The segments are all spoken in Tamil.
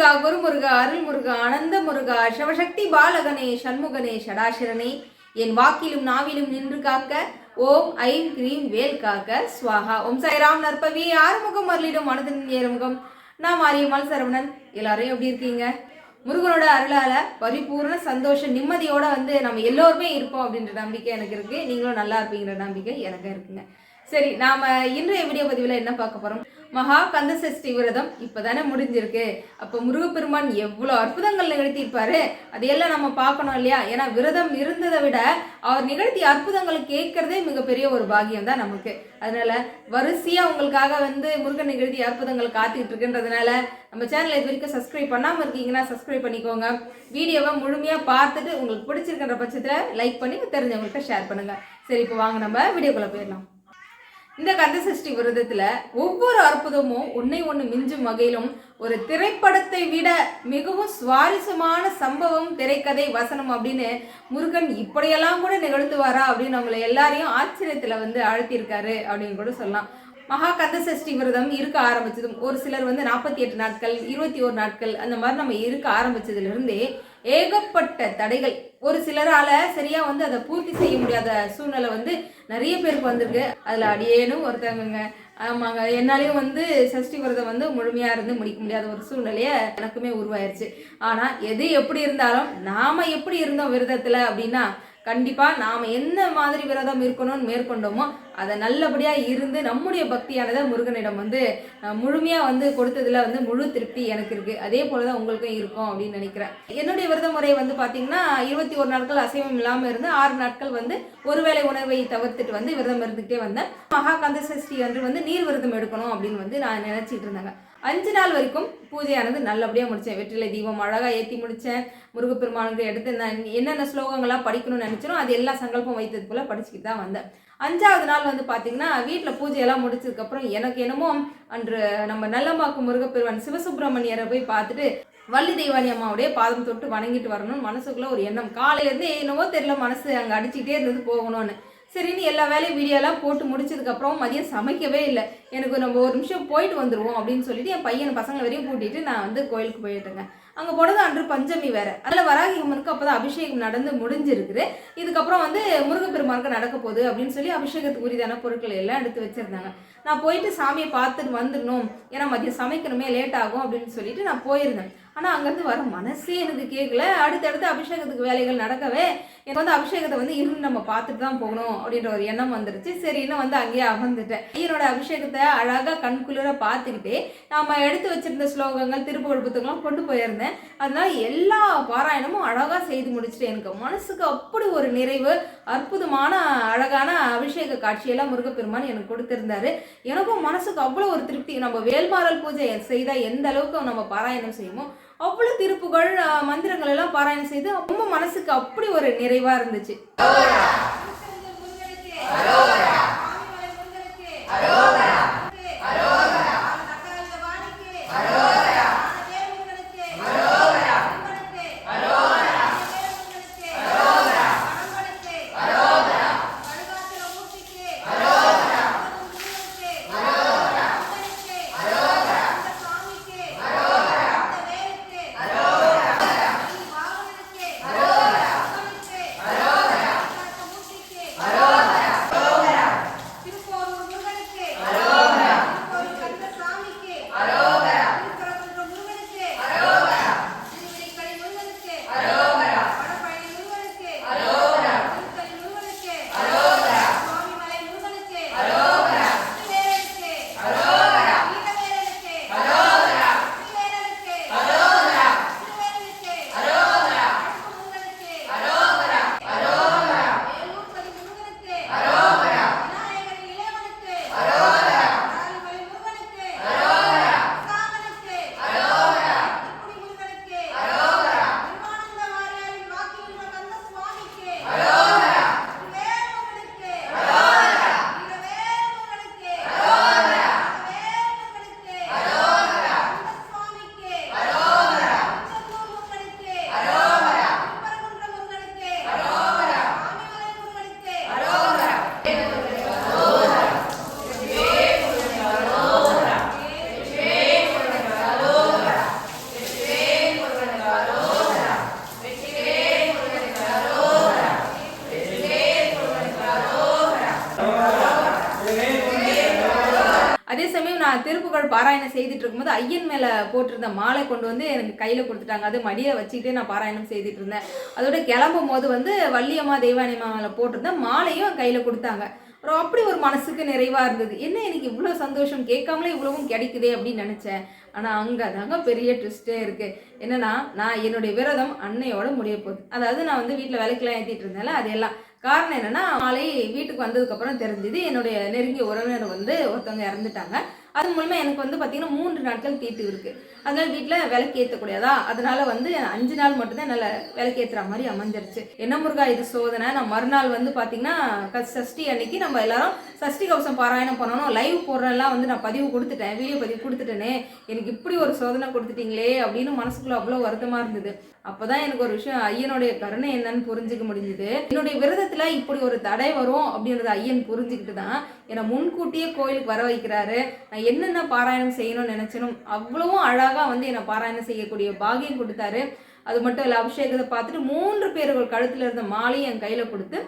முருகா குருமுருகா அருள்முருகா அனந்த முருகா சிவசக்தி பாலகனே சண்முகனே ஷடாசிரனே என் வாக்கிலும் நாவிலும் நின்று காக்க ஓம் ஐம் கிரீம் வேல் காக்க ஸ்வாகா ஓம் சாய்ராம் நற்பவி ஆறுமுகம் அருளிடும் மனதின் ஏறுமுகம். நான் மாரியம்மாள் சரவணன் எல்லாரும் எப்படி இருக்கீங்க? முருகனோட அருளால பரிபூர்ண சந்தோஷம் நிம்மதியோட வந்து நம்ம எல்லோருமே இருப்போம் அப்படின்ற நம்பிக்கை எனக்கு இருக்கு. நீங்களும் நல்லா இருப்பீங்கிற நம்பிக்கை எனக்கு இருக்குங்க. சரி நாம இன்றைய வீடியோ பதிவில் என்ன பார்க்க போறோம்? மகா கந்த சஷ்டி விரதம் இப்பதானே முடிஞ்சிருக்கு. அப்போ முருகப்பெருமான் எவ்வளோ அற்புதங்கள் நிகழ்த்தியிருப்பாரு அதையெல்லாம் நம்ம பார்க்கணும் இல்லையா? ஏன்னா விரதம் இருந்ததை விட அவர் நிகழ்த்திய அற்புதங்களை கேட்கறதே மிகப்பெரிய ஒரு பாக்கியம் தான் நமக்கு. அதனால வரிசையா உங்களுக்காக வந்து முருகன் நிகழ்த்திய அற்புதங்கள் காத்துக்கிட்டு இருக்குன்றதுனால நம்ம சேனலை இது வரைக்கும் சப்ஸ்கிரைப் பண்ணாமல் இருக்கீங்கன்னா சப்ஸ்கிரைப் பண்ணிக்கோங்க. வீடியோவை முழுமையாக பார்த்துட்டு உங்களுக்கு பிடிச்சிருக்கின்ற பட்சத்தில் லைக் பண்ணி தெரிஞ்சவங்கள்ட்ட ஷேர் பண்ணுங்கள் சரி இப்போ வாங்க நம்ம வீடியோக்குள்ளே போயிடலாம். இந்த கந்தசஷ்டி விரதத்துல ஒவ்வொரு அற்புதமும் ஒன்னை ஒன்று மிஞ்சும் வகையிலும் ஒரு திரைப்படத்தை விட மிகவும் சுவாரஸ்யமான சம்பவம் திரைக்கதை வசனம் அப்படின்னு முருகன் இப்படியெல்லாம் கூட நிகழ்த்துவாரா அப்படின்னு நம்மளை எல்லாரையும் ஆச்சரியத்துல வந்து ஆழ்த்தியிருக்காரு அப்படின்னு கூட சொல்லலாம். மகா கந்த சஷ்டி விரதம் இருக்க ஆரம்பிச்சதும் ஒரு சிலர் வந்து நாற்பத்தி எட்டு நாட்கள் இருபத்தி ஒரு நாட்கள் அந்த மாதிரி நம்ம இருக்க ஆரம்பிச்சதுல இருந்தே ஏகப்பட்ட தடைகள். ஒரு சிலரால சரியா வந்து அதை பூர்த்தி செய்ய முடியாத சூழ்நிலை வந்து நிறைய பேருக்கு வந்திருக்கு. அதுல அடியேனும் ஒருத்தவங்க. ஆமாங்க. என்னாலையும் வந்து சஷ்டி விரதம் வந்து முழுமையா இருந்து முடிக்க முடியாத ஒரு சூழ்நிலைய எனக்குமே உருவாயிருச்சு. ஆனா எது எப்படி இருந்தாலும் நாம எப்படி இருந்தோம் விரதத்துல அப்படின்னா கண்டிப்பாக நாம் என்ன மாதிரி விரதம் இருக்கணும்னு மேற்கொண்டோமோ அதை நல்லபடியாக இருந்து நம்முடைய பக்தியானதை முருகனிடம் வந்து முழுமையாக வந்து கொடுத்ததில் வந்து முழு திருப்தி எனக்கு இருக்குது அதே போலதான் உங்களுக்கும் இருக்கும் அப்படின்னு நினைக்கிறேன். என்னுடைய விரத முறை வந்து பார்த்திங்கன்னா இருபத்தி ஒரு நாட்கள் அசைவம் இல்லாமல் இருந்து ஆறு நாட்கள் வந்து ஒருவேளை உணவை தவிர்த்துட்டு வந்து விரதம் இருந்துகிட்டே வந்தேன். மகா கந்த சஷ்டி அன்று வந்து நீர் விரதம் எடுக்கணும் அப்படின்னு வந்து நான் நினச்சிட்டு இருந்தேன் அஞ்சு நாள் வரைக்கும் பூஜையானது நல்லபடியாக முடித்தேன் வெற்றிலை தீபம் அழகாக ஏற்றி முடித்தேன் முருகப்பெருமானுக்கு எடுத்து நான் என்னென்ன ஸ்லோகங்களாக படிக்கணும்னு நினச்சனோ அது எல்லா சங்கல்பம் வைத்தது போல் படிச்சுக்கிட்டு தான் வந்தேன். அஞ்சாவது நாள் வந்து பார்த்தீங்கன்னா வீட்டில் பூஜையெல்லாம் முடிச்சதுக்கப்புறம் எனக்கு என்னமோ அன்று நம்ம நல்லம்பாக்கு முருகப்பெருமான் சிவசுப்பிரமணியரை போய் பார்த்துட்டு வள்ளி தெய்வானி அம்மாவுடைய பாதம் தொட்டு வணங்கிட்டு வரணும்னு மனசுக்குள்ளே ஒரு எண்ணம். காலையிலேருந்து என்னவோ தெரியல மனசு அங்கே அடிச்சுக்கிட்டே இருந்தது போகணும்னு. சரின்னு எல்லா வேலையும் வீடியோலாம் போட்டு முடிச்சதுக்கப்புறம் மதியம் சமைக்கவே இல்லை. எனக்கு நம்ம ஒரு நிமிஷம் போயிட்டு வந்துடுவோம் அப்படின்னு சொல்லிட்டு என் பையன் பசங்களை வரையும் கூட்டிகிட்டு நான் வந்து கோயிலுக்கு போயிட்டேங்க. அங்கே போனது அன்று பஞ்சமி வேறு. அதில் வராகி அம்மனுக்கு அப்போ தான் அபிஷேகம் நடந்து முடிஞ்சிருக்குது. இதுக்கப்புறம் வந்து முருகப்பெருமானுக்கு நடக்க போகுது அப்படின்னு சொல்லி அபிஷேகத்துக்கு உரிதான பொருட்கள் எல்லாம் எடுத்து வச்சுருந்தாங்க. நான் போயிட்டு சாமியை பார்த்துட்டு வந்துடணும். ஏன்னா மதியம் சமைக்கணுமே லேட் ஆகும் அப்படின்னு சொல்லிட்டு நான் போயிருந்தேன். ஆனால் அங்கேருந்து வர மனசே எனக்கு கேட்கல அடுத்தடுத்து அபிஷேகத்துக்கு வேலைகள் நடக்கவே எனக்கு வந்து அபிஷேகத்தை வந்து இருந்து நம்ம பார்த்துட்டு தான் போகணும் அப்படின்ற ஒரு எண்ணம் வந்துருச்சு. சரி இன்னும் வந்து அங்கேயே அமர்ந்துட்டேன். ஐயனோட அபிஷேகத்தை அழகாக கண்குளிர பார்த்துக்கிட்டே நம்ம எடுத்து வச்சிருந்த ஸ்லோகங்கள் திருப்புகழ் புத்தகம்லாம் கொண்டு போயிருந்தேன். அதனால எல்லா பாராயணமும் அழகாக செய்து முடிச்சுட்டு எனக்கு மனசுக்கு அப்படி ஒரு நிறைவு அற்புதமான அழகான அபிஷேக காட்சியெல்லாம் முருகப்பெருமான் எனக்கு கொடுத்திருந்தாரு. எனக்கும் மனசுக்கு அவ்வளோ ஒரு திருப்தி. நம்ம வேல்மாறல் பூஜை செய்தால் எந்த அளவுக்கு நம்ம பாராயணம் செய்யுமோ அவ்வளோ திருப்புகள் மந்திரங்கள் எல்லாம் பாராயணம் செய்து ரொம்ப மனசுக்கு அப்படி ஒரு நிறைவாக இருந்துச்சு. செய்துட்டு இருக்கும்போது ஐயன் மேலே போட்டிருந்த மாலை கொண்டு வந்து எனக்கு கையில் கொடுத்துட்டாங்க. அது மடியை வச்சுக்கிட்டே நான் பாராயணம் செய்துட்டு இருந்தேன் அதோட கிளம்பும் போது வந்து வள்ளியம்மா தெய்வானியம்மா மேலே போட்டிருந்தேன் மாலையும் கையில் கொடுத்தாங்க. அப்புறம் அப்படி ஒரு மனசுக்கு நிறைவாக இருந்தது. என்ன எனக்கு இவ்வளோ சந்தோஷம்? கேட்காமலே இவ்வளவும் கிடைக்குதே அப்படின்னு நினச்சேன். ஆனால் அங்கே தாங்க பெரிய ட்விஸ்ட்டே இருக்குது என்னென்னா நான் என்னுடைய விரதம் அன்னையோட முடிய போகுது. அதாவது நான் வந்து வீட்டில் விளக்கெல்லாம் ஏற்றிட்டு இருந்தேன்ல அது எல்லாம் காரணம் என்னென்னா மாலை வீட்டுக்கு வந்ததுக்கப்புறம் தெரிஞ்சுது என்னுடைய நெருங்கிய உறவினர் வந்து ஒருத்தவங்க இறந்துட்டாங்க. அது மூலமாக எனக்கு வந்து பார்த்திங்கன்னா மூன்று நாட்கள் தீட்டு இருக்குது அதனால வீட்டில் விளக்கு ஏற்றக்கூடியதா அதனால வந்து அஞ்சு நாள் மட்டும்தான் என்னால் விளக்கு ஏற்றுற மாதிரி அமைஞ்சிருச்சு. என்ன முருகா இது சோதனை? நான் மறுநாள் வந்து பார்த்தீங்கன்னா க- சஷ்டி அன்னைக்கு நம்ம எல்லாரும் சஷ்டி கவசம் பாராயணம் பண்ணணும். லைவ் போடுறதெல்லாம் வந்து நான் பதிவு கொடுத்துட்டேன். வீடியோ பதிவு கொடுத்துட்டேனே. எனக்கு இப்படி ஒரு சோதனை கொடுத்துட்டீங்களே அப்படின்னு மனசுக்குள்ள அவ்வளோ வருத்தமாக இருந்தது. அப்பதான் எனக்கு ஒரு விஷயம் ஐயனுடைய கருணை என்னன்னு புரிஞ்சுக்க முடிஞ்சுது. என்னுடைய விரதத்தில் இப்படி ஒரு தடை வரும் அப்படின்றத ஐயன் புரிஞ்சுக்கிட்டு தான் என்னை முன்கூட்டியே கோயிலுக்கு வர வைக்கிறாரு. நான் என்னென்ன பாராயணம் செய்யணும்னு நினைச்சனும் அவ்வளவும் அழகாக வந்து என்னை பாராயணம் செய்யக்கூடிய பாகியம் கொடுத்தாரு. அது மட்டும் இல்லை அபிஷேகத்தை பார்த்துட்டு மூன்று பேர்கள் கழுத்தில் இருந்த மாலையை என் கையில் கொடுத்து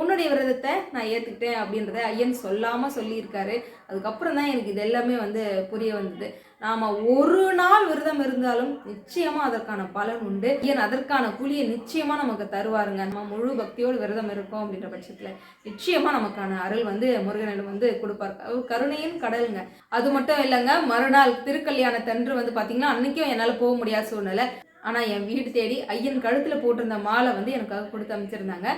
உன்னுடைய விரதத்தை நான் ஏற்றுக்கிட்டேன் அப்படின்றத ஐயன் சொல்லாமல் சொல்லியிருக்காரு. அதுக்கப்புறம் தான் எனக்கு இது எல்லாமே வந்து புரிய வந்தது. நாம் ஒரு நாள் விரதம் இருந்தாலும் நிச்சயமாக அதற்கான பலன் உண்டு. ஏன் அதற்கான கூலியை நிச்சயமாக நமக்கு தருவாருங்க. நம்ம முழு பக்தியோடு விரதம் இருக்கோம் அப்படின்ற பட்சத்தில் நிச்சயமாக நமக்கான அருள் வந்து முருகனிடம் வந்து கொடுப்பார். கருணையின் கடலுங்க. அது மட்டும் இல்லைங்க மறுநாள் திருக்கல்யாணத்தன்று வந்து பார்த்தீங்கன்னா அன்னைக்கும் என்னால் போக முடியாத சூழ்நிலை. ஆனால் என் வீடு தேடி ஐயன் கழுத்தில் போட்டிருந்த மாலை வந்து எனக்காக கொடுத்து அமைச்சிருந்தாங்க.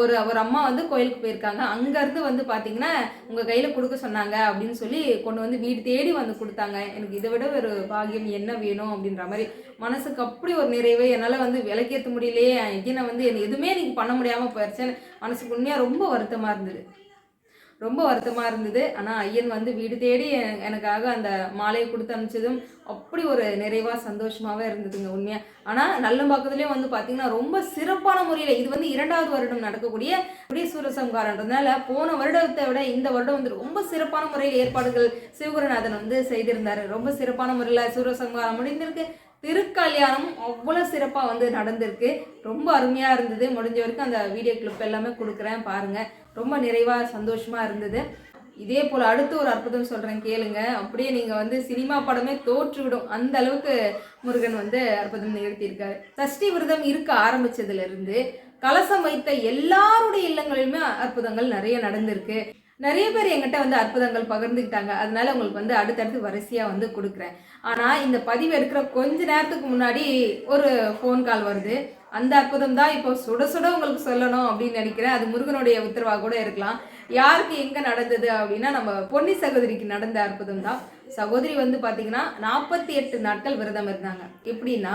ஒரு ஒரு அம்மா வந்து கோயிலுக்கு போயிருக்காங்க. அங்கேருந்து வந்து பார்த்தீங்கன்னா உங்கள் கையில் கொடுக்க சொன்னாங்க அப்படின்னு சொல்லி கொண்டு வந்து வீடு தேடி வந்து கொடுத்தாங்க. எனக்கு இதை விட ஒரு பாகியம் என்ன வேணும் அப்படின்ற மாதிரி மனசுக்கு அப்படி ஒரு நிறைவு. என்னால் வந்து விலக்கேற்ற முடியலையே. ஐயனை வந்து எதுவுமே எனக்கு பண்ண முடியாமல் போயிடுச்சேன்னு மனசுக்கு உண்மையாக ரொம்ப வருத்தமாக இருந்தது. ரொம்ப வருத்தமாக இருந்தது. ஆனால் ஐயன் வந்து வீடு தேடி எனக்காக அந்த மாலையை கொடுத்து அனுப்பிச்சதும் அப்படி ஒரு நிறைவாக சந்தோஷமாகவே இருந்ததுங்க உண்மையாக ஆனால் நல்லம்பாக்கத்துலேயும் வந்து பார்த்திங்கன்னா ரொம்ப சிறப்பான முறையில் இது வந்து இரண்டாவது வருடம் நடக்கக்கூடிய குடியசூர சம்காரன்றதுனால போன வருடத்தை விட இந்த வருடம் வந்து ரொம்ப சிறப்பான முறையில் ஏற்பாடுகள் சிவகுருநாதன் வந்து செய்திருந்தார். ரொம்ப சிறப்பான முறையில் சூரசம்காரம் முடிந்திருக்கு. திருக்கல்யாணம் அவ்வளோ சிறப்பாக வந்து நடந்திருக்கு. ரொம்ப அருமையாக இருந்தது. முடிஞ்ச வரைக்கும் அந்த வீடியோ கிளிப் எல்லாமே கொடுக்குறேன். பாருங்கள் ரொம்ப நிறைவாக சந்தோஷமாக இருந்தது. இதே போல் அடுத்து ஒரு அற்புதம் சொல்கிறேன் கேளுங்க. அப்படியே நீங்கள் வந்து சினிமா படமே தோற்றுவிடும். அந்த அளவுக்கு முருகன் வந்து அற்புதம் நிகழ்த்தியிருக்காரு. சஷ்டி விரதம் இருக்க ஆரம்பித்ததுலேருந்து கலசம் வைத்த எல்லாருடைய இல்லங்களிலுமே அற்புதங்கள் நிறைய நடந்திருக்கு. நிறைய பேர் எங்கிட்ட வந்து அற்புதங்கள் பகிர்ந்துக்கிட்டாங்க. அதனால உங்களுக்கு வந்து அடுத்தடுத்து வரிசையாக வந்து கொடுக்குறேன். ஆனால் இந்த பதிவு எடுக்கிற கொஞ்ச நேரத்துக்கு முன்னாடி ஒரு ஃபோன் கால் வருது. அந்த அற்புதம் தான் இப்போ சுட சுட உங்களுக்கு சொல்லணும் அப்படின்னு நினைக்கிறேன். அது முருகனுடைய உத்தரவாக கூட இருக்கலாம். யாருக்கு எங்கே நடந்தது அப்படின்னா நம்ம பொன்னி சகோதரிக்கு நடந்த அற்புதம் தான். சகோதரி வந்து பார்த்தீங்கன்னா நாற்பத்தி எட்டு நாட்கள் விரதம் இருந்தாங்க. எப்படின்னா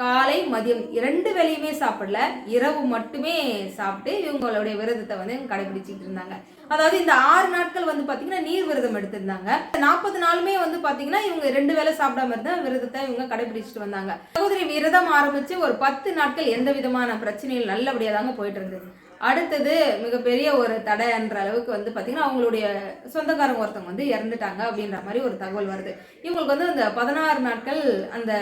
காலை மதியம் இரண்டு வேலையுமே சாப்பிடல இரவு மட்டுமே சாப்பிட்டு இவங்களுடைய விரதத்தை வந்து கடைபிடிச்சிட்டு இருந்தாங்க. அதாவது இந்த ஆறு நாட்கள் வந்து பார்த்தீங்கன்னா நீர் விரதம் எடுத்திருந்தாங்க. நாற்பது நாளுமே வந்து பார்த்தீங்கன்னா இவங்க ரெண்டு வேளை சாப்பிடாம இருந்தா விரதத்தை இவங்க கடைபிடிச்சிட்டு வந்தாங்க. சகோதரி விரதம் ஆரம்பிச்சு ஒரு பத்து நாட்கள் எந்த விதமான பிரச்சனையும் நல்லபடியாக தாங்க போயிட்டு இருந்தது. அடுத்தது மிகப்பெரிய ஒரு தடைன்ற அளவுக்கு வந்து பார்த்தீங்கன்னா அவங்களுடைய சொந்தக்காரங்க ஒருத்தவங்க வந்து இறந்துட்டாங்க அப்படின்ற மாதிரி ஒரு தகவல் வருது. இவங்களுக்கு வந்து அந்த பதினாறு நாட்கள் அந்த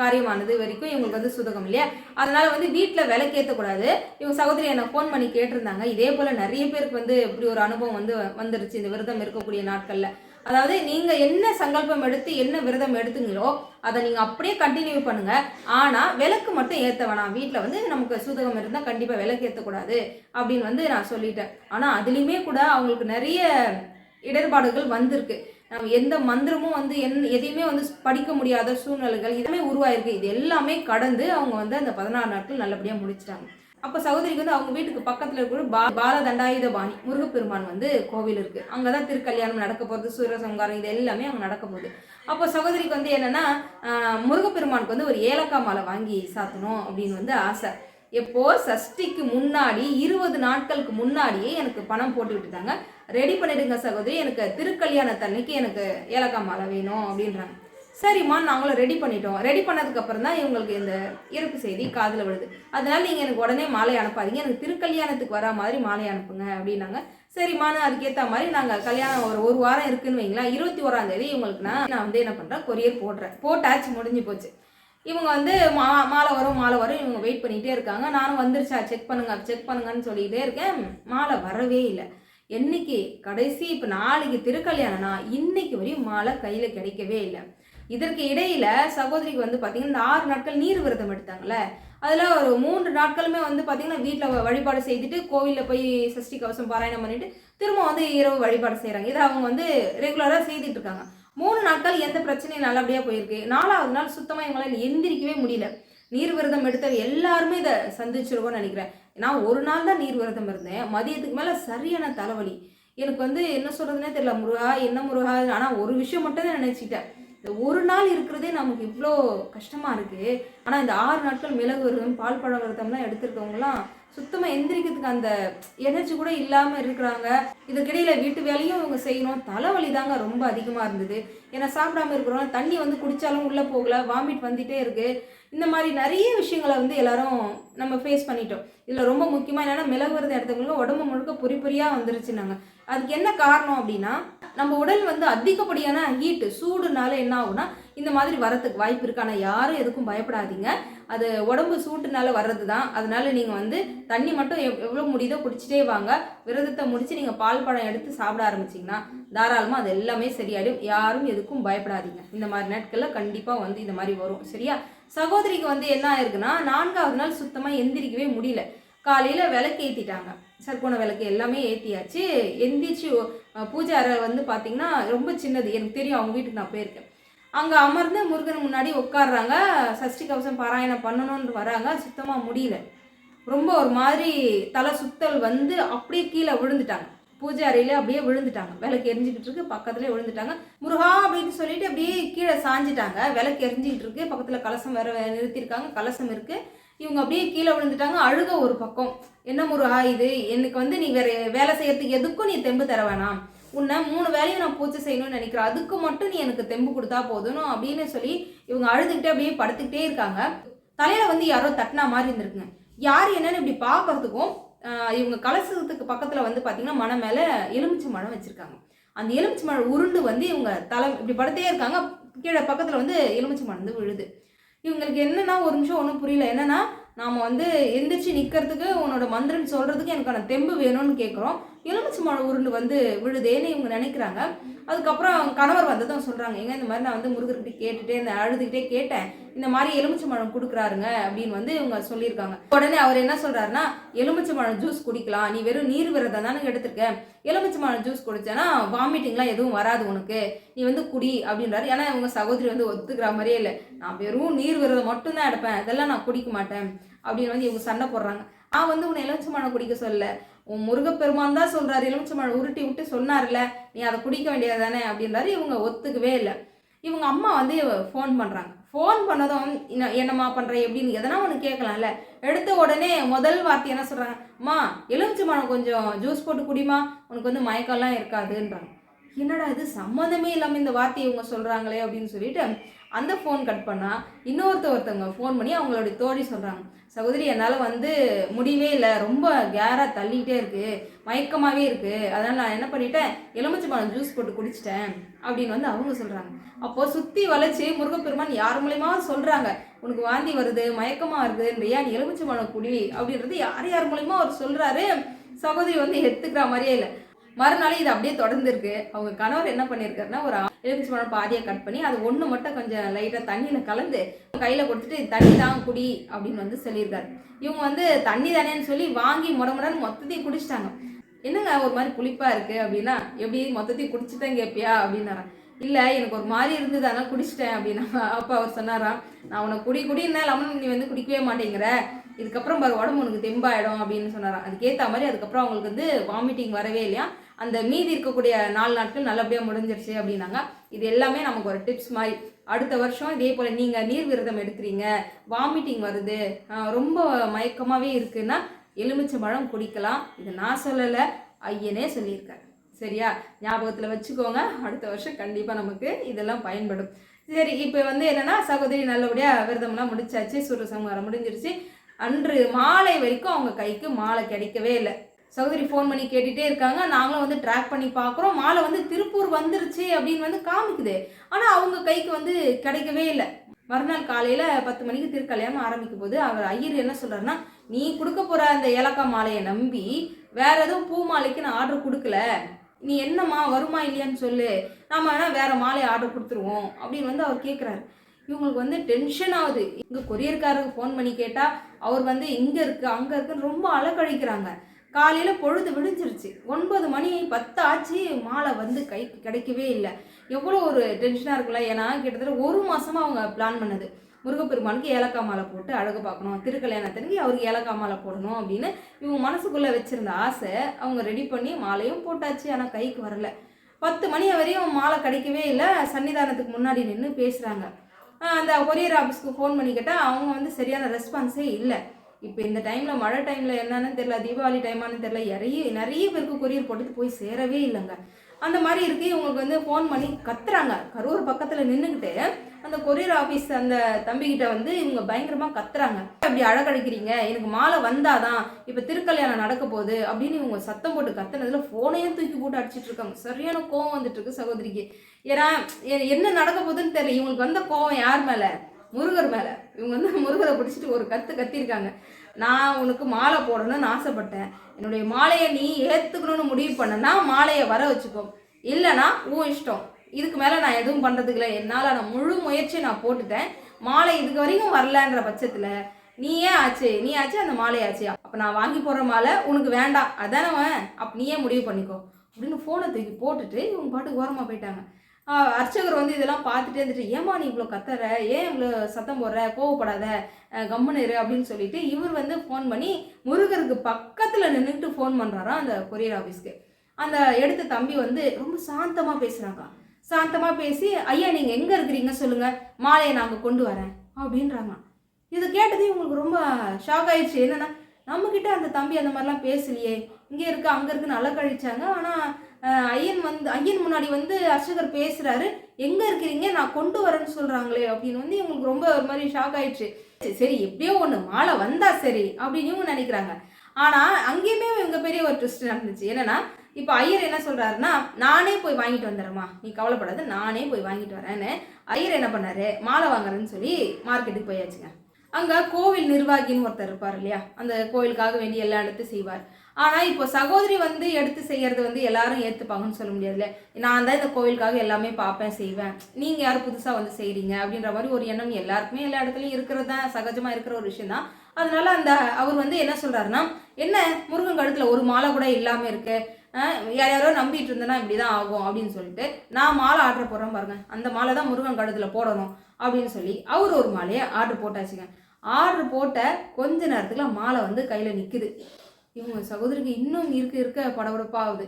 காரியமானது வரைக்கும் இவங்களுக்கு வந்து சுதகம் இல்லையா? அதனால வந்து வீட்டில் விலைக்கேற்றக்கூடாது இவங்க சகோதரி என்னை ஃபோன் பண்ணி கேட்டிருந்தாங்க. இதே போல் நிறைய பேருக்கு வந்து இப்படி ஒரு அனுபவம் வந்து வந்துருச்சு. இந்த விரதம் இருக்கக்கூடிய நாட்களில். அதாவது நீங்கள் என்ன சங்கல்பம் எடுத்து என்ன விரதம் எடுத்தீங்களோ அதை நீங்கள் அப்படியே கண்டினியூ பண்ணுங்க. ஆனால் விளக்கு மட்டும் ஏற்ற வேணாம். வீட்டில் வந்து நமக்கு சூதகம் இருந்தால் கண்டிப்பாக விளக்கு ஏற்றக்கூடாது அப்படின்னு வந்து நான் சொல்லிட்டேன். ஆனால் அதுலேயுமே கூட அவங்களுக்கு நிறைய இடர்பாடுகள் வந்திருக்கு. நம்ம எந்த மந்திரமும் வந்து என் எதையுமே வந்து படிக்க முடியாத சூழ்நிலைகள் இதுவுமே உருவாயிருக்கு. இது எல்லாமே கடந்து அவங்க வந்து அந்த பதினாறு நாட்கள் நல்லபடியாக முடிச்சிட்டாங்க. அப்போ சகோதரிக்கு வந்து அவங்க வீட்டுக்கு பக்கத்தில் இருக்கிற பா பால தண்டாயுத பாணி முருகப்பெருமான் வந்து கோவில் இருக்குது அங்கே தான் திருக்கல்யாணம் நடக்க போகுது சூரசங்காரம் இது எல்லாமே அங்கே நடக்க போகுது. அப்போ சகோதரிக்கு வந்து என்னன்னா முருகப்பெருமானுக்கு வந்து ஒரு ஏலக்காய் மாலை வாங்கி சாத்தணும் அப்படின்னு வந்து ஆசை. எப்போ? சஷ்டிக்கு முன்னாடி இருபது நாட்களுக்கு முன்னாடியே எனக்கு பணம் போட்டு விட்டுட்டாங்க. ரெடி பண்ணிடுங்க சகோதரி எனக்கு திருக்கல்யாணத்தன்னைக்கு எனக்கு ஏலக்காய் மாலை வேணும் அப்படின்றாங்க. சரிம்மா நாங்களும் ரெடி பண்ணிட்டோம். ரெடி பண்ணதுக்கப்புறம் தான் இவங்களுக்கு இந்த இறப்பு செய்தி காதில் விழுது. அதனால நீங்கள் எனக்கு உடனே மாலை அனுப்பாதீங்க. எனக்கு திருக்கல்யாணத்துக்கு வரா மாதிரி மாலை அனுப்புங்க அப்படின்னாங்க. சரிம்மான்னு அதுக்கேற்ற மாதிரி நாங்கள் கல்யாணம் ஒரு ஒரு வாரம் இருக்குன்னு வைங்களேன் இருபத்தி ஓராம் தேதி இவங்களுக்கு நான் நான் வந்து என்ன பண்ணுறேன் கொரியர் போடுறேன். போட்டாச்சு முடிஞ்சு போச்சு. இவங்க வந்து மா மாலை வரும் மாலை வரும் இவங்க வெயிட் பண்ணிகிட்டே இருக்காங்க. நானும் வந்துருச்சா செக் பண்ணுங்க செக் பண்ணுங்கன்னு சொல்லிக்கிட்டே இருக்கேன். மாலை வரவே இல்லை. என்னைக்கு? கடைசி இப்போ நாளைக்கு திருக்கல்யாணம்னா இன்னைக்கு வரையும் மாலை கையில் கிடைக்கவே இல்லை. இதற்கு இடையில சகோதரிக்கு வந்து பார்த்தீங்கன்னா இந்த ஆறு நாட்கள் நீர் விரதம் எடுத்தாங்கல்ல. அதில் ஒரு மூன்று நாட்களுமே வந்து பார்த்தீங்கன்னா வீட்டில் வழிபாடு செய்துட்டு கோவிலில் போய் சஷ்டி கவசம் பாராயணம் பண்ணிட்டு திரும்ப வந்து இரவு வழிபாடு செய்கிறாங்க இதை அவங்க வந்து ரெகுலராக செய்துட்டு இருக்காங்க. மூணு நாட்கள் எந்த பிரச்சனையும் நல்லபடியாக போயிருக்கு. நாலாவது நாள் சுத்தமாக எங்களால் எந்திரிக்கவே முடியல. நீர் விரதம் எடுத்த எல்லாருமே இதை சந்திச்சிருக்கோம்னு நினைக்கிறேன். நான் ஒரு நாள் தான் நீர் விரதம் இருந்தேன். மதியத்துக்கு மேலே சரியான தலைவலி. எனக்கு வந்து என்ன சொல்கிறதுனே தெரியல. முருகா என்ன முருகா ஆனால் ஒரு விஷயம் மட்டும் தான் நினச்சிட்டேன். ஒரு நாள் இருக்கிறதே நமக்கு இவ்வளோ கஷ்டமாக இருக்குது ஆனால் இந்த ஆறு நாட்கள் மிளகு விரதம் பால் பழ விரதம்லாம் எடுத்துருக்கவங்களாம் சுத்தமாக எந்திரிக்கிறதுக்கு அந்த எனர்ஜி கூட இல்லாமல் இருக்கிறாங்க. இதுக்கிடையில் வீட்டு வேலையும் அவங்க செய்யணும். தலைவலி தாங்க ரொம்ப அதிகமாக இருந்தது. ஏன்னா சாப்பிடாம இருக்கிறோம் தண்ணி வந்து குடித்தாலும் உள்ளே போகல வாமிட் வந்துட்டே இருக்குது இந்த மாதிரி நிறைய விஷயங்களை வந்து எல்லாரும் நம்ம ஃபேஸ் பண்ணிட்டோம். இதில் ரொம்ப முக்கியமாக என்னென்னா மிளகு வரது எடுத்தவங்களுக்கு உடம்பு முழுக்க பொறி பொறியாக வந்துருச்சுனாங்க அதுக்கு என்ன காரணம் அப்படின்னா நம்ம உடல் வந்து அதிகப்படியான ஹீட்டு சூடுனால என்ன ஆகும்னா இந்த மாதிரி வரத்துக்கு வாய்ப்பு இருக்கு. ஆனால் யாரும் எதுக்கும் பயப்படாதீங்க. அது உடம்பு சூட்டுனால வர்றது தான் அதனால நீங்கள் வந்து தண்ணி மட்டும் எவ் எவ்வளோ முடியுதோ குடிச்சிட்டே வாங்க. விரதத்தை முடித்து நீங்கள் பால் பழம் எடுத்து சாப்பிட ஆரம்பிச்சிங்கன்னா தாராளமாக அது எல்லாமே சரியாயிடும். யாரும் எதுக்கும் பயப்படாதீங்க. இந்த மாதிரி நாட்களில் கண்டிப்பாக வந்து இந்த மாதிரி வரும். சரியா? சகோதரிக்கு வந்து என்ன ஆயிருக்குன்னா நான்காவது நாள் சுத்தமாக எந்திரிக்கவே முடியல. காலையில் விளக்கு ஏற்றிட்டாங்க சர்க்கோண விளக்கு எல்லாமே ஏற்றியாச்சு எந்திரிச்சு பூஜை அறை வந்து பார்த்தீங்கன்னா ரொம்ப சின்னது. எனக்கு தெரியும் அவங்க வீட்டுக்கு நான் போயிருக்கேன். அங்கே அமர்ந்து முருகன் முன்னாடி உட்காடுறாங்க சஷ்டி கவசம் பாராயணம் பண்ணணும்னு வராங்க. சுத்தமாக முடியல. ரொம்ப ஒரு மாதிரி தலை சுத்தல் வந்து அப்படியே கீழே விழுந்துட்டாங்க. பூஜை அறையில அப்படியே விழுந்துட்டாங்க. விளக்கு எரிஞ்சுக்கிட்டு இருக்கு. பக்கத்துலேயே விழுந்துட்டாங்க. முருகா அப்படின்னு சொல்லிட்டு அப்படியே கீழே சாஞ்சிட்டாங்க. விளக்கு எரிஞ்சுக்கிட்டு இருக்கு. பக்கத்தில் கலசம் வேற நிறுத்தியிருக்காங்க. கலசம் இருக்கு. இவங்க அப்படியே கீழே விழுந்துட்டாங்க. அழுக ஒரு பக்கம். என்ன முருகா இது? எனக்கு வந்து நீ வேற வேலை செய்யறதுக்கு எதுக்கும் நீ தெம்பு தர வேணாம். உன்னை மூணு வேலையும் நான் பூஜை செய்யணும்னு நினைக்கிறேன். அதுக்கு மட்டும் நீ எனக்கு தெம்பு கொடுத்தா போதும் அப்படின்னு சொல்லி இவங்க அழுதுகிட்டே அப்படியே படுத்துக்கிட்டே இருக்காங்க. தலையில வந்து யாரோ தட்டினா மாதிரி இருந்திருக்குங்க. யார் என்னன்னு இப்படி பார்க்கறதுக்கும் இவங்க கலசத்துக்கு பக்கத்துல வந்து பார்த்தீங்கன்னா மன மேல எலுமிச்சை மரம் வச்சிருக்காங்க. அந்த எலுமிச்சை மழை உருண்டு வந்து இவங்க தலை இப்படி படுத்தே இருக்காங்க. கீழே பக்கத்துல வந்து எலுமிச்சை மரம் வந்து விழுது. இவங்களுக்கு என்னன்னா ஒரு நிமிஷம் ஒன்றும் புரியல. என்னன்னா நாம வந்து எந்திரிச்சு நிற்கிறதுக்கு உன்னோட மந்திரன் சொல்றதுக்கு எனக்கான தெம்பு வேணும்னு கேட்குறோம் எலுமிச்சை மரம் உருண்டு வந்து விழுதேன்னு இவங்க நினைக்கிறாங்க. அதுக்கப்புறம் கணவர் வந்ததும் சொல்கிறாங்க எங்க இந்த மாதிரி நான் வந்து முருகர்கிட்ட கேட்டுட்டே இந்த அழுதுகிட்டே கேட்டேன். இந்த மாதிரி எலுமிச்சை பழம் கொடுக்குறாருங்க அப்படின்னு வந்து இவங்க சொல்லியிருக்காங்க. உடனே அவர் என்ன சொல்கிறாருன்னா எலுமிச்சை பழம் ஜூஸ் குடிக்கலாம். நீ வெறும் நீர் விரதம் தானே எடுத்திருக்க. எலுமிச்சை மழை ஜூஸ் குடிச்சேன்னா வாமிட்டிங்லாம் எதுவும் வராது உனக்கு. நீ வந்து குடி அப்படின்றாரு. ஏன்னா இவங்க சகோதரி வந்து ஒத்துக்கிற மாதிரியே இல்லை. நான் வெறும் நீர் விரதம் மட்டும்தான் எடுப்பேன். இதெல்லாம் நான் குடிக்க மாட்டேன் அப்படின்னு வந்து இவங்க சண்டை போடுறாங்க. நான் வந்து உன்னை எலுமிச்சை மழை குடிக்க சொல்லலை. உன் முருகப்பெருமான் தான் சொல்றாரு எலுமிச்சம்பழம் உருட்டி விட்டு சொன்னார்ல நீ அதை குடிக்க வேண்டியது தானே அப்படின்றாரு. இவங்க ஒத்துக்கவே இல்லை. இவங்க அம்மா வந்து ஃபோன் பண்ணுறாங்க ஃபோன் பண்ணதும் என்ன- என்னம்மா பண்ணுற எப்படின்னு எதனா ஒன்று கேட்கலாம்ல எடுத்த உடனே முதல் வார்த்தை என்ன சொல்கிறாங்க அம்மா எலுமிச்சம்பழம் கொஞ்சம் ஜூஸ் போட்டு குடிமா உனக்கு வந்து மயக்கம்லாம் இருக்காதுன்றாங்க. என்னடா இது சம்மந்தமே இல்லாமல் இந்த வார்த்தையை இவங்க சொல்கிறாங்களே அப்படின்னு சொல்லிட்டு அந்த ஃபோன் கட் பண்ணால் இன்னொருத்த ஒருத்தவங்க ஃபோன் பண்ணி அவங்களுடைய தோழி சொல்கிறாங்க சகோதரி என்னால் வந்து முடியவே இல்லை. ரொம்ப கேராக தள்ளிக்கிட்டே இருக்குது மயக்கமாகவே இருக்குது அதனால் நான் என்ன பண்ணிட்டேன்? எலுமிச்சை பழம் ஜூஸ் போட்டு குடிச்சிட்டேன். அப்படின்னு வந்து அவங்க சொல்கிறாங்க அப்போது சுற்றி வளைச்சி முருகப்பெருமான் யார் மூலயமா சொல்கிறாங்க உனக்கு வாந்தி வருது மயக்கமாக வருதுன்றியா நீ எலுமிச்சை பழம் குடி. அப்படின்றது யார் யார் மூலயமா அவர் சொல்கிறாரு சகோதரி வந்து எடுத்துக்கிற மாதிரியே இல்லை. மறுநாள் இது அப்படியே தொடர்ந்துருக்கு. அவங்க கணவர் என்ன பண்ணியிருக்காருன்னா ஒரு எலுமிச்சை பழம் பாதியாக கட் பண்ணி அது ஒன்று மட்டும் கொஞ்சம் லைட்டாக தண்ணியில் கலந்து கையில் கொடுத்துட்டு தண்ணி தான் குடி அப்படின்னு வந்து சொல்லியிருக்காரு. இவங்க வந்து தண்ணி தானேன்னு சொல்லி வாங்கி முட முடன்னு மொத்தத்தையும் குடிச்சிட்டாங்க. என்னங்க ஒரு மாதிரி புளிப்பாக இருக்குது அப்படின்னா எப்படி மொத்தத்தையும் குடிச்சுட்டேன் கேட்பியா அப்படின்னாரா. இல்லை எனக்கு ஒரு மாதிரி இருந்தது அதனால் குடிச்சிட்டேன் அப்படின்னா அப்பா அவர் சொன்னாராம் நான் உனக்கு குடி குடின்னா லெமன் நீ வந்து குடிக்கவே மாட்டேங்கிற. இதுக்கப்புறம் பாரு உடம்பு உனக்கு தெம்பாயிடும் அப்படின்னு சொன்னாராம் அதுக்கேற்ற மாதிரி அதுக்கப்புறம் அவங்களுக்கு வந்து வாமிட்டிங் வரவே இல்லையா. அந்த மீதி இருக்கக்கூடிய நாலு நாட்கள் நல்லபடியாக முடிஞ்சிருச்சு அப்படின்னாங்க. இது எல்லாமே நமக்கு ஒரு டிப்ஸ் மாதிரி. அடுத்த வருஷம் இதே போல் நீங்கள் நீர் விரதம் எடுக்கிறீங்க வாமிட்டிங் வருது ரொம்ப மயக்கமாகவே இருக்குன்னா எலுமிச்சை பழம் குடிக்கலாம். இது நான் சொல்லலை ஐயனே சொல்லியிருக்காரு. சரியா? ஞாபகத்தில் வச்சுக்கோங்க. அடுத்த வருஷம் கண்டிப்பாக நமக்கு இதெல்லாம் பயன்படும். சரி இப்போ வந்து என்னன்னா சகோதரி நல்லபடியாக விரதம்லாம் முடிச்சாச்சு சூரசம்ஹாரம் முடிஞ்சிருச்சு. அன்று மாலை வரைக்கும் அவங்க கைக்கு மாலை கிடைக்கவே இல்லை. சகோதரி ஃபோன் பண்ணி கேட்டுகிட்டே இருக்காங்க. நாங்களும் வந்து ட்ராக் பண்ணி பார்க்குறோம். மாலை வந்து திருப்பூர் வந்துருச்சு அப்படின்னு வந்து காமிக்குது. ஆனால் அவங்க கைக்கு வந்து கிடைக்கவே இல்லை. மறுநாள் காலையில் பத்து மணிக்கு திருக்கல்யாணம் ஆரம்பிக்கும் போது அவர் ஐயர் என்ன சொல்கிறாருன்னா நீ கொடுக்க போகிற அந்த ஏலக்காய் மாலையை நம்பி வேற எதுவும் பூ மாலைக்கு நான் ஆர்டர் கொடுக்கல. நீ என்னம்மா வருமா இல்லையான்னு சொல்லு. நாம் வேணால் வேறு மாலை ஆர்டர் கொடுத்துருவோம். அப்படின்னு வந்து அவர் கேட்குறாரு இவங்களுக்கு வந்து டென்ஷன் ஆகுது. இங்கே கொரியர்காரருக்கு ஃபோன் பண்ணி கேட்டால் அவர் வந்து இங்கே இருக்குது அங்கே இருக்குன்னு ரொம்ப அலக்கழிக்கிறாங்க. காலையில் பொழுது விடிஞ்சிருச்சு. ஒன்பது மணி பத்து ஆச்சு. மாலை வந்து கை கிடைக்கவே இல்லை. எவ்வளோ ஒரு டென்ஷனாக இருக்குல்ல. ஏன்னா கிட்டத்தட்ட ஒரு மாதமாக அவங்க பிளான் பண்ணது. முருகப்பெருமானுக்கு ஏலக்காய் மாலை போட்டு அழகு பார்க்கணும். திருக்கல்யாணத்துக்கு அவருக்கு ஏலக்காய் மாலை போடணும் அப்படின்னு இவங்க மனசுக்குள்ளே வச்சுருந்த ஆசை. அவங்க ரெடி பண்ணி மாலையும் போட்டாச்சு. ஆனால் கைக்கு வரல. பத்து மணி வரையும் மாலை கிடைக்கவே இல்லை. சன்னிதானத்துக்கு முன்னாடி நின்று பேசுகிறாங்க அந்த கொரியர் ஆஃபீஸ்க்கு ஃபோன் பண்ணி கேட்டால் அவங்க வந்து சரியான ரெஸ்பான்ஸே இல்லை. இப்போ இந்த டைமில் மழை டைமில் என்னன்னு தெரியல தீபாவளி டைமானு தெரில நிறைய நிறைய பேருக்கு கொரியர் போட்டு போய் சேரவே இல்லைங்க. அந்த மாதிரி இருக்கு இவங்களுக்கு வந்து ஃபோன் பண்ணி கத்துறாங்க. கரூர் பக்கத்தில் நின்றுக்கிட்டு அந்த கொரியர் ஆஃபீஸ் அந்த தம்பிக்கிட்ட வந்து இவங்க பயங்கரமாக கத்துறாங்க. அப்படி அழகழிக்கிறீங்க எனக்கு மாலை வந்தாதான் இப்போ திருக்கல்யாணம் நடக்க போகுது அப்படின்னு இவங்க சத்தம் போட்டு கத்துனதுல ஃபோனையும் தூக்கி போட்டு அடிச்சிட்டு இருக்காங்க? சரியான கோவம் வந்துட்டு இருக்கு சகோதரிக்கு. ஏன்னா என்ன நடக்க போகுதுன்னு தெரியல. இவங்களுக்கு வந்த கோவம் யார் மேலே? முருகர் மேலே. இவங்க வந்து முருகரை பிடிச்சிட்டு ஒரு கத்து கத்திருக்காங்க. நான் உனக்கு மாலை போடணும்னு ஆசைப்பட்டேன். என்னுடைய மாலையை நீ ஏற்றுக்கணும்னு முடிவு பண்ணனா மாலையை வர வச்சுக்கோ. இல்லைனா உன் இஷ்டம். இதுக்கு மேலே நான் எதுவும் பண்ணுறதுக்கு இல்லை என்னால் நான் முழு முயற்சியை நான் போட்டுட்டேன். மாலை இதுக்கு வரைக்கும் வரலன்ற பட்சத்தில் நீயே ஆச்சு? நீ ஆச்சு? அந்த மாலையாச்சு ஆச்சு? அப்போ நான் வாங்கி போடுற மாலை உனக்கு வேண்டாம். அதானவன் அப்போ நீயே முடிவு பண்ணிக்கோ. அப்படின்னு ஃபோனை தூக்கி போட்டுட்டு இவங்க பாட்டுக்கு ஓரமாக போயிட்டாங்க. அர்ச்சகர் வந்து இதெல்லாம் பார்த்துட்டே இருந்துட்டு ஏமா நீ இவ்வளோ கத்துற? ஏன் இவ்வளோ சத்தம் போடுற? கோவப்படாத. அஹ் இரு அப்படின்னு சொல்லிட்டு இவர் வந்து ஃபோன் பண்ணி முருகருக்கு பக்கத்தில் நின்றுட்டு ஃபோன் பண்ணுறாராம் அந்த கொரியர் ஆஃபீஸ்க்கு அந்த எடுத்த தம்பி வந்து ரொம்ப சாந்தமாக பேசுகிறாங்க சாந்தமாக பேசி ஐயா நீங்கள் எங்கே இருக்கிறீங்க? சொல்லுங்கள் மாலையை நாங்கள் கொண்டு வரேன். அப்படின்றாங்க. இதை கேட்டதே உங்களுக்கு ரொம்ப ஷாக் ஆயிடுச்சு. என்னன்னா நம்மக்கிட்ட அந்த தம்பி அந்த மாதிரிலாம் பேசலையே. இங்கே இருக்கு அங்கே இருக்குன்னு அலக்கழிச்சாங்க. ஆனால் ஐயன் வந்து ஐயன் முன்னாடி வந்து அர்ச்சகர் பேசுகிறாரு எங்கே இருக்கிறீங்க? நான் கொண்டு வரேன்னு சொல்கிறாங்களே அப்படின்னு வந்து இவங்களுக்கு ரொம்ப ஒரு மாதிரி ஷாக் ஆயிடுச்சு. சரி, எப்படியோ ஒன்று மாலை வந்தா சரி அப்படின்னு இவங்க நினைக்கிறாங்க. ஆனால் அங்கேயுமே இவங்க பெரிய ஒரு ட்விஸ்ட் நடந்துச்சு. என்னன்னா இப்போ ஐயர் என்ன சொல்கிறாருன்னா நானே போய் வாங்கிட்டு வந்துடுறேம்மா. நீ கவலைப்படாது நானே போய் வாங்கிட்டு வரேன்னு. ஐயர் என்ன பண்ணாரு? மாலை வாங்குறேன்னு சொல்லி மார்க்கெட்டுக்கு போயாச்சுங்க. அங்கே கோவில் நிர்வாகின்னு ஒருத்தர் இருப்பார் இல்லையா? அந்த கோவிலுக்காக வேண்டி எல்லாம் எடுத்து செய்வார். ஆனால் இப்போ சகோதரி வந்து எடுத்து செய்கிறது வந்து எல்லாரும் ஏற்றுப்பாங்கன்னு சொல்ல முடியாதுல்ல? நான் தான் இந்த கோவிலுக்காக எல்லாமே பார்ப்பேன் செய்வேன். நீங்கள் யாரும் புதுசாக வந்து செய்கிறீங்க அப்படின்ற மாதிரி ஒரு எண்ணம் எல்லாருக்குமே எல்லா இடத்துலையும் இருக்கிறது தான் சகஜமாக இருக்கிற ஒரு விஷயம் தான். அதனால அந்த அவர் வந்து என்ன சொல்கிறாருன்னா என்ன? முருகன் கழுத்தில் ஒரு மாலை கூட இல்லாமல் இருக்கு. யார் யாரோ நம்பிட்டு இருந்தேன்னா இப்படி தான் ஆகும் அப்படின்னு சொல்லிட்டு நான் மாலை ஆர்டர் போடுறேன் பாருங்க. அந்த மாலை தான் முருகன் கழுத்தில் போடணும் அப்படின்னு சொல்லி அவர் ஒரு மாலையை ஆர்டர் போட்டாச்சுங்க. ஆர்டர் போட்ட கொஞ்ச நேரத்தில் மாலை வந்து கையில் நிற்குது இவங்க சகோதரிக்கு இன்னும் இருக்க இருக்க படபடப்பாகுது.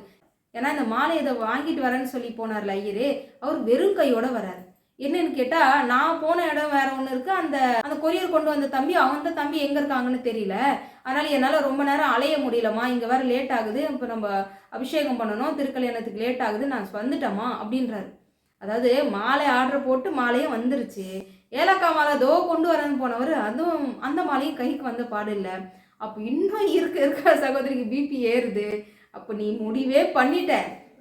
ஏன்னா இந்த மாலையை இதை வாங்கிட்டு வரேன்னு சொல்லி போனார்ல ஐயரு அவர் வெறும் கையோட வராரு. என்னன்னு கேட்டால் நான் போன இடம் வேற ஒன்று இருக்கு. அந்த அந்த கொரியர் கொண்டு வந்த தம்பி அவன் தம்பி எங்கே இருக்காங்கன்னு தெரியல. அதனால் என்னால் ரொம்ப நேரம் அலைய முடியலம்மா. இங்கே வேற லேட் ஆகுது. இப்போ நம்ம அபிஷேகம் பண்ணணும். திருக்கல்யாணத்துக்கு லேட் ஆகுது. நான் வந்துட்டேம்மா அப்படின்றாரு. அதாவது மாலை ஆர்டர் போட்டு மாலையும் வந்துருச்சு. ஏலக்காய் மாலை தோ கொண்டு வரேன்னு போனவர் அதுவும் அந்த மாலையும் கைக்கு வந்த பாடு இல்லை. அப்போ இன்னும் இருக்க இருக்க சகோதரிக்கு பிபி ஏறுது. அப்போ நீ முடிவே பண்ணிட்ட.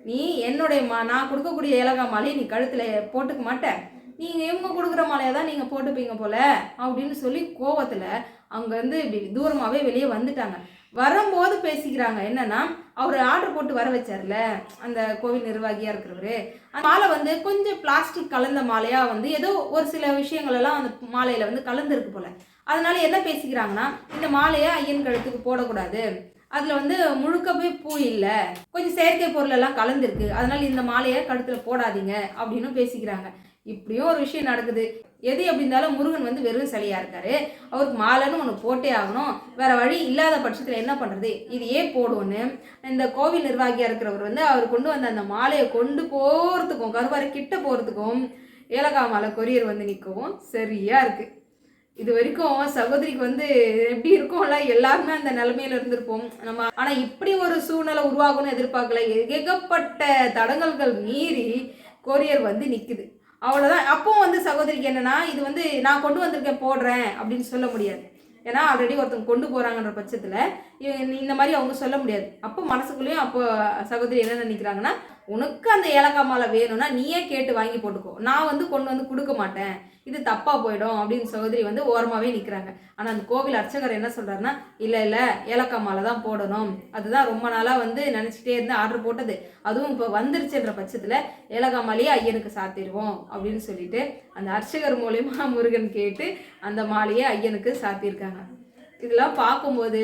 நீ என்னுடைய மா நான் கொடுக்கக்கூடிய ஏலக்காய் மாலையை நீ கழுத்தில் போட்டுக்க மாட்டேன் நீங்கள் இவங்க கொடுக்குற மாலையை தான் நீங்கள் போட்டுப்பீங்க போல அப்படின்னு சொல்லி கோவத்தில் அங்கேருந்து இப்படி தூரமாகவே வெளியே வந்துட்டாங்க. வரும்போது பேசிக்கிறாங்க. என்னன்னா அவர் ஆர்டர் போட்டு வர வச்சார்ல அந்த கோவில் நிர்வாகியா இருக்கிறவரு. அந்த மாலை வந்து கொஞ்சம் பிளாஸ்டிக் கலந்த மாலையா வந்து ஏதோ ஒரு சில விஷயங்கள் எல்லாம் அந்த மாலையில வந்து கலந்துருக்கு போல. அதனால என்ன பேசிக்கிறாங்கன்னா இந்த மாலையை ஐயன் கழுத்துக்கு போடக்கூடாது. அதில் வந்து முழுக்கவே பூ இல்லை. கொஞ்சம் செயற்கை பொருள் எல்லாம் கலந்துருக்கு. அதனால இந்த மாலையை கழுத்தில் போடாதீங்க அப்படின்னு பேசிக்கிறாங்க. இப்படியும் ஒரு விஷயம் நடக்குது. எது எப்படி இருந்தாலும் முருகன் வந்து வெறும் சிலையா இருக்காரு. அவருக்கு மாலைன்னு ஒன்று போட்டே ஆகணும். வேற வழி இல்லாத பட்சத்தில் என்ன பண்ணுறது இது ஏன் போடுவோன்னு? இந்த கோவில் நிர்வாகியாக இருக்கிறவர் வந்து அவர் கொண்டு வந்த அந்த மாலையை கொண்டு போகிறதுக்கும் கருவாரை கிட்ட போகிறதுக்கும் ஏலக்காய் மாலை கொரியர் வந்து நிற்கவும் சரியாக இருக்குது இது வரைக்கும் சகோதரிக்கு வந்து எப்படி இருக்கும்ல எல்லாருமே அந்த நிலைமையில இருந்திருப்போம். நம்ம ஆனா இப்படி ஒரு சூழ்நிலை உருவாகும்னு எதிர்பார்க்கல. ஏகப்பட்ட தடங்கல்கள் மீறி கொரியர் வந்து நிற்குது அவ்வளோதான் அப்பவும் வந்து சகோதரிக்கு என்னென்னா இது வந்து நான் கொண்டு வந்திருக்கேன் போடுறேன் அப்படின்னு சொல்ல முடியாது. ஏன்னா ஆல்ரெடி ஒருத்தவங்க கொண்டு போகிறாங்கன்ற பட்சத்தில் இந்த மாதிரி அவங்க சொல்ல முடியாது. அப்போ மனசுக்குள்ளேயும் அப்போ சகோதரி என்ன நினைக்கிறாங்கன்னா உனக்கு அந்த ஏலக்காய் மாலை வேணும்னா நீயே கேட்டு வாங்கி போட்டுக்கோ. நான் வந்து கொண்டு வந்து கொடுக்க மாட்டேன். இது தப்பாக போயிடும் அப்படின்னு சகோதரி வந்து ஓரமாகவே நிற்கிறாங்க ஆனால் அந்த கோவில் அர்ச்சகர் என்ன சொல்கிறாருன்னா இல்லை இல்லை ஏலக்காய் மாலை தான் போடணும். அதுதான் ரொம்ப நாளாக வந்து நினச்சிட்டே இருந்து ஆர்டர் போட்டது. அதுவும் இப்போ வந்துருச்சுன்ற பட்சத்தில் ஏலக்காய் மாலையே ஐயனுக்கு சாத்திடுவோம் அப்படின்னு சொல்லிட்டு அந்த அர்ச்சகர் மூலயமா முருகன் கேட்டு அந்த மாலையை ஐயனுக்கு சாத்தியிருக்காங்க. இதெல்லாம் பார்க்கும்போது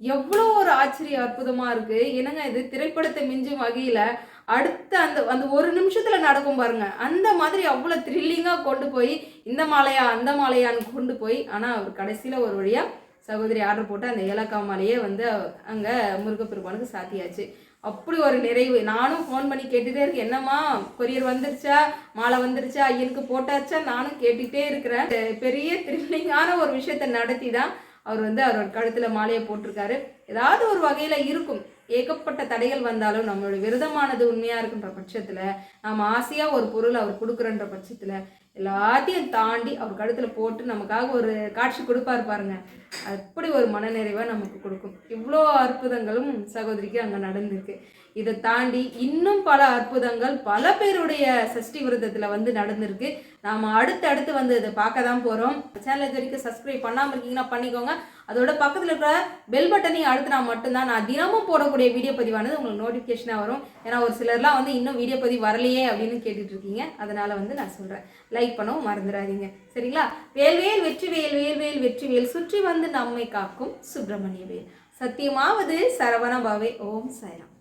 எவ்வளோ ஒரு ஆச்சரிய அற்புதமாக இருக்குது என்னங்க இது? திரைப்படத்தை மிஞ்சும் வகையில் அடுத்த அந்த அந்த ஒரு நிமிஷத்தில் நடக்கும் பாருங்க. அந்த மாதிரி அவ்வளோ த்ரில்லிங்காக கொண்டு போய் இந்த மாலையா அந்த மாலையான்னு கொண்டு போய் ஆனால் அவர் கடைசியில் ஒரு வழியாக சகோதரி ஆர்டர் போட்டு அந்த ஏலக்காய் மாலையே வந்து அங்கே முருகப்பெருமானுக்கு சாத்தியாச்சு. அப்படி ஒரு நிறைவு. நானும் ஃபோன் பண்ணி கேட்டுகிட்டே இருக்கேன். என்னம்மா கொரியர் வந்துருச்சா? மாலை வந்துருச்சா? ஐயனுக்கு போட்டாச்சா? நானும் கேட்டுகிட்டே இருக்கிறேன். பெரிய த்ரில்லிங்கான ஒரு விஷயத்த நடத்தி தான் அவர் வந்து அவரோட கழுத்தில் மாலையை போட்டிருக்காரு. ஏதாவது ஒரு வகையில் இருக்கும். ஏகப்பட்ட தடைகள் வந்தாலும் நம்மளோட விரதமானது உண்மையாக இருக்குன்ற பட்சத்தில் நாம் ஆசையாக ஒரு பொருள் அவர் கொடுக்குறன்ற பட்சத்தில் எல்லாத்தையும் தாண்டி அவர் கழுத்தில் போட்டு நமக்காக ஒரு காட்சி கொடுப்பாரு பாருங்க. அப்படி ஒரு மனநிறைவை நமக்கு கொடுக்கும். இவ்வளோ அற்புதங்களும் சகோதரிக்கு அங்கே நடந்திருக்கு. இதை தாண்டி இன்னும் பல அற்புதங்கள் பல பேருடைய சஷ்டி விரதத்தில் வந்து நடந்திருக்கு. நாம் அடுத்து அடுத்து வந்து இதை பார்க்க தான் போகிறோம் சேனல் இது வரைக்கும் சப்ஸ்கிரைப் பண்ணாமல் இருக்கீங்கன்னா பண்ணிக்கோங்க. அதோட பக்கத்தில் இருக்கிற பெல் பட்டனையும் அழுத்தினா மட்டும்தான் நான் தினமும் போடக்கூடிய வீடியோ பதிவானது உங்களுக்கு நோட்டிஃபிகேஷனாக வரும். ஏன்னா ஒரு சிலர்லாம் வந்து இன்னும் வீடியோ பதிவு வரலையே அப்படின்னு கேட்டுட்டு இருக்கீங்க அதனால வந்து நான் சொல்கிறேன் லைக் பண்ணவும் மறந்துடாதீங்க. சரிங்களா? வேல்வேல் வெற்றி வேல் வேல்வேல் வெற்றி வேல் சுற்றி வந்து நம்மை காக்கும் சுப்பிரமணிய வேல். சத்தியமாவது சரவண பவே. ஓம் சாய்ராம்